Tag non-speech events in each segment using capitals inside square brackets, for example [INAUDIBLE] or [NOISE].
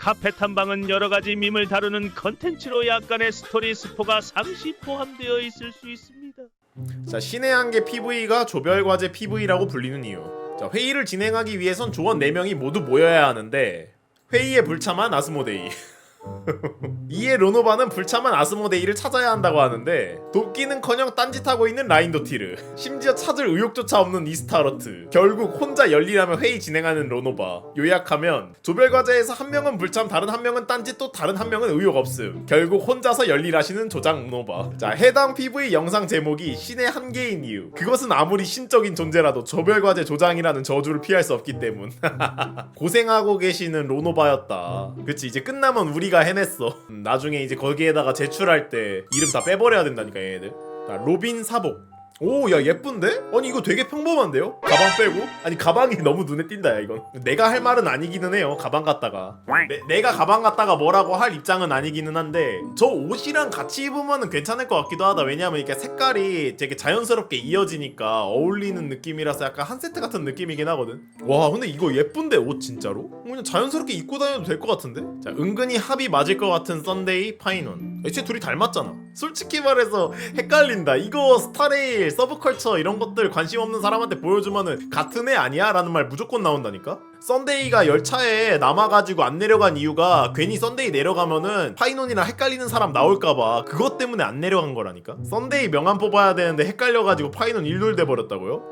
카페 탐방은 여러 가지 밈을 다루는 컨텐츠로 약간의 스토리 스포가 상시 포함되어 있을 수 있습니다. 자 신의 한계 PV가 조별과제 PV라고 불리는 이유 자 회의를 진행하기 위해선 조원 4명이 모두 모여야 하는데 회의에 불참한 아스모데이 [LAUGHS] [LAUGHS] 이에 로노바는 불참한 아스모데이를 찾아야 한다고 하는데 돕기는커녕 딴짓하고 있는 라인도티르. 심지어 찾을 의욕조차 없는 이스타러트. 결국 혼자 열리라면 회의 진행하는 로노바. 요약하면 조별과제에서 한 명은 불참 다른 한 명은 딴짓 또 다른 한 명은 의욕 없음. 결국 혼자서 열일하시는 조장 로노바. 자 해당 PV 영상 제목이 신의 한계인 이유. 그것은 아무리 신적인 존재라도 조별과제 조장이라는 저주를 피할 수 없기 때문. [LAUGHS] 고생하고 계시는 로노바였다. 그치 이제 끝나면 우리가 해 냈어. 음, 나중에 이제 거기에다가 제출할 때 이름 다 빼버려야 된다니까 얘네들. 자, 로빈 사복. 오, 야 예쁜데? 아니 이거 되게 평범한데요? 가방 빼고? 아니 가방이 [LAUGHS] 너무 눈에 띈다 야 이건. 내가 할 말은 아니기는 해요. 가방 갖다가. 내, 내가 가방 갖다가 뭐라고 할 입장은 아니기는 한데 저 옷이랑 같이 입으면 괜찮을 것 같기도 하다. 왜냐면 이게 색깔이 되게 자연스럽게 이어지니까 어울리는 느낌이라서 약간 한 세트 같은 느낌이긴 하거든. 와 근데 이거 예쁜데 옷 진짜로? 그냥 자연스럽게 입고 다녀도 될 것 같은데? 자 은근히 합이 맞을 것 같은 썬데이 파이논. 애초에 둘이 닮았잖아. 솔직히 말해서 헷갈린다. 이거 스타레일 서브컬처 이런 것들 관심 없는 사람한테 보여주면은 같은 애 아니야? 라는 말 무조건 나온다니까? 썬데이가 열차에 남아가지고 안 내려간 이유가 괜히 썬데이 내려가면은 파이논이랑 헷갈리는 사람 나올까봐 그것 때문에 안 내려간 거라니까? 썬데이 명함 뽑아야 되는데 헷갈려가지고 파이논 일돌 돼버렸다고요?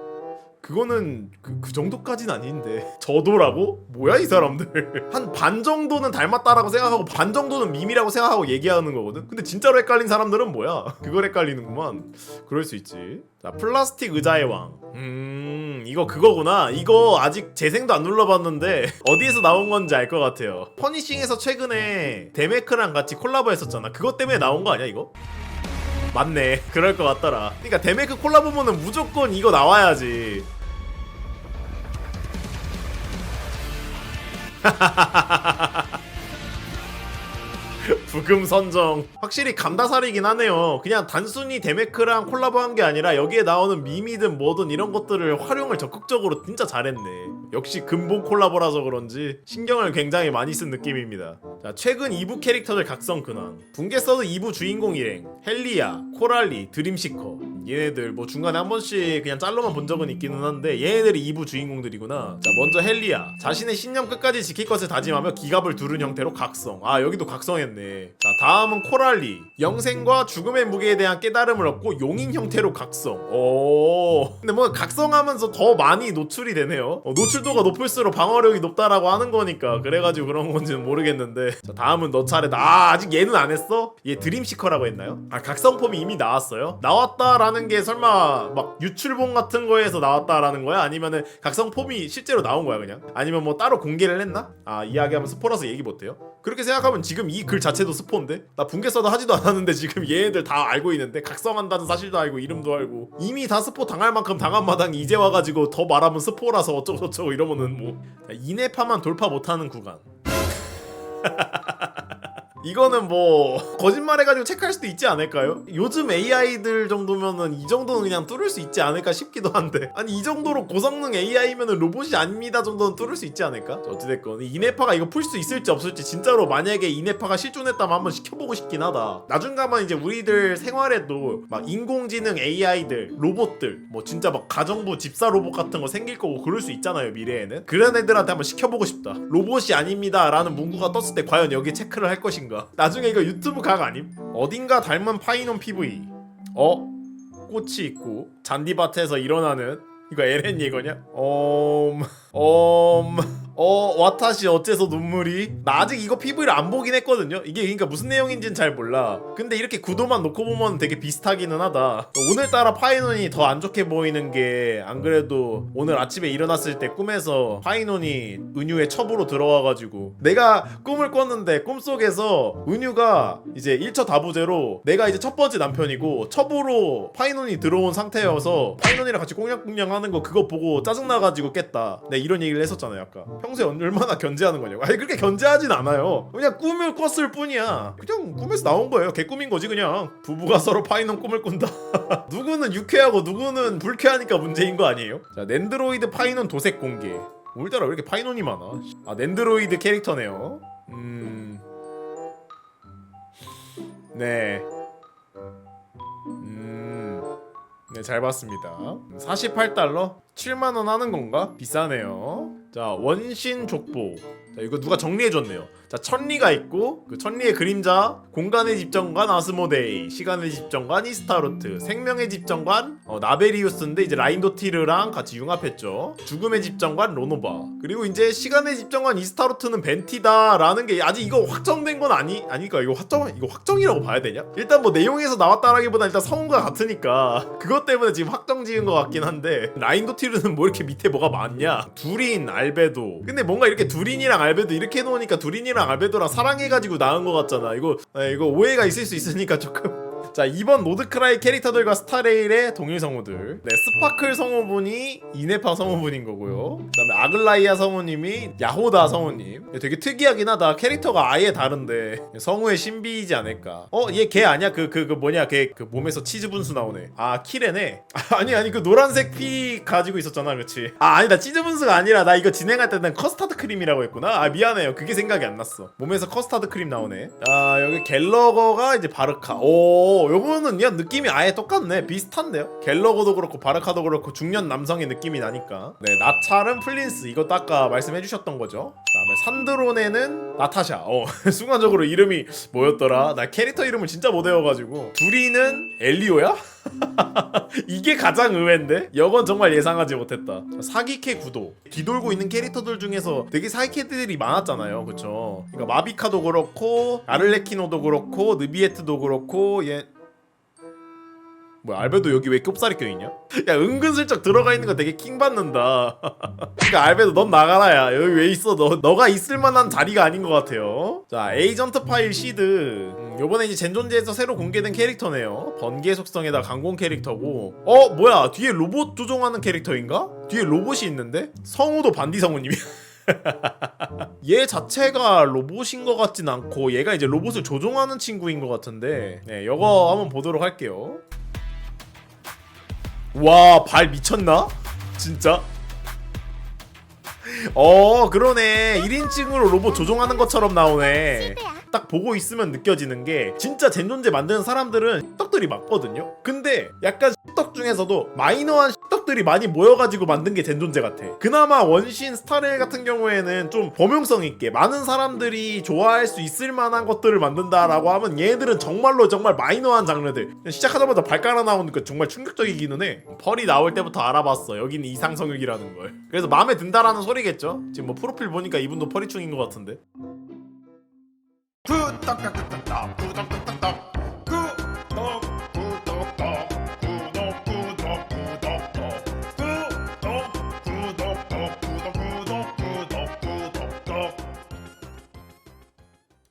그거는 그, 그 정도까진 아닌데. [LAUGHS] 저도라고? 뭐야 이 사람들. [LAUGHS] 한 반 정도는 닮았다라고 생각하고 반 정도는 밈이라고 생각하고 얘기하는 거거든. 근데 진짜로 헷갈린 사람들은 뭐야? [LAUGHS] 그걸 헷갈리는구만. 그럴 수 있지. 자 플라스틱 의자의 왕 음 이거 그거구나. 이거 아직 재생도 안 눌러봤는데 어디에서 나온 건지 알 것 같아요. 퍼니싱에서 최근에 데메크랑 같이 콜라보 했었잖아. 그것 때문에 나온 거 아니야 이거? 맞네. [LAUGHS] 그럴 것 같더라. 그러니까 데메크 콜라보면은 무조건 이거 나와야지 [LAUGHS] 부금 선정. 확실히 감다살이긴 하네요. 그냥 단순히 데메크랑 콜라보한 게 아니라 여기에 나오는 밈이든 뭐든 이런 것들을 활용을 적극적으로 진짜 잘했네. 역시 근본 콜라보라서 그런지 신경을 굉장히 많이 쓴 느낌입니다. 자 최근 2부 캐릭터들 각성 근황. 붕괴 서드 2부 주인공 일행. 헬리아, 코랄리, 드림시커 얘네들 뭐 중간에 한 번씩 그냥 짤로만 본 적은 있기는 한데 얘네들이 2부 주인공들이구나. 자 먼저 헬리아 자신의 신념 끝까지 지킬 것을 다짐하며 기갑을 두른 형태로 각성. 아 여기도 각성했네. 자 다음은 코랄리. 영생과 죽음의 무게에 대한 깨달음을 얻고 용인 형태로 각성. 오. 근데 뭐 각성하면서 더 많이 노출이 되네요. 어, 노출도가 높을수록 방어력이 높다라고 하는 거니까 그래가지고 그런 건지는 모르겠는데. 자 다음은 너 차례다. 아 아직 얘는 안 했어? 얘 드림시커라고 했나요? 아 각성폼이 이미 나왔어요? 나왔다라는 게 설마 막 유출본 같은 거에서 나왔다라는 거야? 아니면은 각성 폼이 실제로 나온 거야 그냥? 아니면 뭐 따로 공개를 했나? 아 이야기하면 스포라서 얘기 못해요? 그렇게 생각하면 지금 이 글 자체도 스포인데? 나 붕괴 써도 하지도 않았는데 지금 얘네들 다 알고 있는데 각성한다는 사실도 알고 이름도 알고 이미 다 스포 당할 만큼 당한 마당이 이제 와가지고 더 말하면 스포라서 어쩌고 저쩌고 이러면은 뭐 자, 이네파만 돌파 못하는 구간 [LAUGHS] 이거는 뭐 거짓말해가지고 체크할 수도 있지 않을까요? 요즘 AI들 정도면은 이 정도는 그냥 뚫을 수 있지 않을까 싶기도 한데. 아니 이 정도로 고성능 AI면은 로봇이 아닙니다 정도는 뚫을 수 있지 않을까? 자, 어찌됐건 이네파가 이거 풀 수 있을지 없을지 진짜로 만약에 이네파가 실존했다면 한번 시켜보고 싶긴 하다. 나중 가면 이제 우리들 생활에도 막 인공지능 AI들 로봇들 뭐 진짜 막 가정부 집사 로봇 같은 거 생길 거고 그럴 수 있잖아요 미래에는. 그런 애들한테 한번 시켜보고 싶다. 로봇이 아닙니다 라는 문구가 떴을 때 과연 여기 체크를 할 것인가 나중에 이거 유튜브 각 아님? 어딘가 닮은 파이논 PV 어? 꽃이 있고 잔디밭에서 일어나는 이거 LN 예거냐? 엄... 엄... 어... 와타시 어째서 눈물이? 나 아직 이거 PV를 안 보긴 했거든요? 이게 그러니까 무슨 내용인지는 잘 몰라 근데 이렇게 구도만 놓고 보면 되게 비슷하기는 하다 오늘따라 파이논이 더 안 좋게 보이는 게 안 그래도 오늘 아침에 일어났을 때 꿈에서 파이논이 은유의 첩으로 들어와가지고 내가 꿈을 꿨는데 꿈속에서 은유가 이제 1처 다부제로 내가 이제 첫 번째 남편이고 첩으로 파이논이 들어온 상태여서 파이논이랑 같이 꽁냥꽁냥 하는 거 그거 보고 짜증나가지고 깼다 내가 이런 얘기를 했었잖아요 아까 평소에 얼마나 견제하는 거냐고 아니 그렇게 견제하진 않아요 그냥 꿈을 꿨을 뿐이야 그냥 꿈에서 나온 거예요 개꿈인 거지 그냥 부부가 [LAUGHS] 서로 파이논 꿈을 꾼다 [LAUGHS] 누구는 유쾌하고 누구는 불쾌하니까 문제인 거 아니에요? 자 낸드로이드 파이논 도색 공개 오늘따라 왜 이렇게 파이논이 많아 아 낸드로이드 캐릭터네요 음. 네. 음. 네, 잘 봤습니다. 48달러? 7만 원 하는 건가? 비싸네요. 자, 원신 족보. 자, 이거 누가 정리해 줬네요. 자, 천리가 있고 그 천리의 그림자, 공간의 집정관 아스모데이, 시간의 집정관 이스타로트, 생명의 집정관 어, 나베리우스인데 이제 라인도티르랑 같이 융합했죠. 죽음의 집정관 로노바. 그리고 이제 시간의 집정관 이스타로트는 벤티다라는 게 아직 이거 확정된 건 아니 아니까 이거 확정 이거 확정이라고 봐야 되냐? 일단 뭐 내용에서 나왔다라기보다 일단 성우가 같으니까 [LAUGHS] 그것 때문에 지금 확정 지은 것 같긴 한데 라인도티르는 뭐 이렇게 밑에 뭐가 많냐? 두린, 알베도. 근데 뭔가 이렇게 두린이랑 알베도 이렇게 해놓으니까 두린이랑 알베도랑 사랑해가지고 나은 것 같잖아. 이거 에, 이거 오해가 있을 수 있으니까 조금. 자 이번 노드크라이 캐릭터들과 스타레일의 동일 성우들. 네 스파클 성우분이 이네파 성우분인 거고요. 그 다음에 아글라이아 성우님이 야호다 성우님. 되게 특이하긴 하다. 캐릭터가 아예 다른데 성우의 신비이지 않을까. 어 얘 걔 아니야? 그 그 그 뭐냐? 걔 그 몸에서 치즈 분수 나오네. 아 키레네? 아, [LAUGHS] 아니 아니 그 노란색 피 가지고 있었잖아 그치 아 아니다. 치즈 분수가 아니라 나 이거 진행할 때는 커스타드 크림이라고 했구나. 아 미안해요. 그게 생각이 안 났어. 몸에서 커스타드 크림 나오네. 아 여기 갤러거가 이제 바르카. 오 요거는 야 느낌이 아예 똑같네 비슷한데요 갤러거도 그렇고 바르카도 그렇고 중년 남성의 느낌이 나니까 네 나찰은 플린스 이것도 아까 말씀해 주셨던 거죠 그다음에 산드론에는 나타샤 어 [LAUGHS] 순간적으로 이름이 뭐였더라 나 캐릭터 이름을 진짜 못 외워가지고 둘이는 엘리오야? [LAUGHS] 이게 가장 의외인데? 이건 정말 예상하지 못했다. 사기캐 구도. 뒤돌고 있는 캐릭터들 중에서 되게 사기캐들이 많았잖아요. 그쵸? 그러니까 마비카도 그렇고, 아를레키노도 그렇고, 느비에트도 그렇고, 얘. 뭐야 알베도 여기 왜 꼽살이 껴있냐? 야 은근슬쩍 들어가 있는 거 되게 킹받는다. [LAUGHS] 그러니까 알베도 넌 나가라 야. 여기 왜 있어? 너 너가 있을 만한 자리가 아닌 것 같아요. 자 에이전트 파일 시드. 음, 요번에 이제 젠존제에서 새로 공개된 캐릭터네요. 번개 속성에다 강공 캐릭터고. 어 뭐야 뒤에 로봇 조종하는 캐릭터인가? 뒤에 로봇이 있는데? 성우도 반디 성우님이야. [LAUGHS] 얘 자체가 로봇인 것 같진 않고 얘가 이제 로봇을 조종하는 친구인 것 같은데. 네 요거 한번 보도록 할게요 와 발 미쳤나? 진짜? 어 그러네 1인칭으로 로봇 조종하는 것처럼 나오네 딱 보고 있으면 느껴지는 게 진짜 젠존제 만드는 사람들은 떡들이 맞거든요? 근데 약간 떡 중에서도 마이너한 떡들이 많이 모여가지고 만든 게 젠존제 같아. 그나마 원신 스타레일 같은 경우에는 좀 범용성 있게 많은 사람들이 좋아할 수 있을 만한 것들을 만든다라고 하면 얘네들은 정말로 정말 마이너한 장르들. 시작하자마자 발가락 나오는 거 정말 충격적이기는 해. 펄이 나올 때부터 알아봤어. 여기는 이상성욕이라는 걸. 그래서 마음에 든다라는 소리겠죠? 지금 뭐 프로필 보니까 이분도 펄이충인 것 같은데 푸떡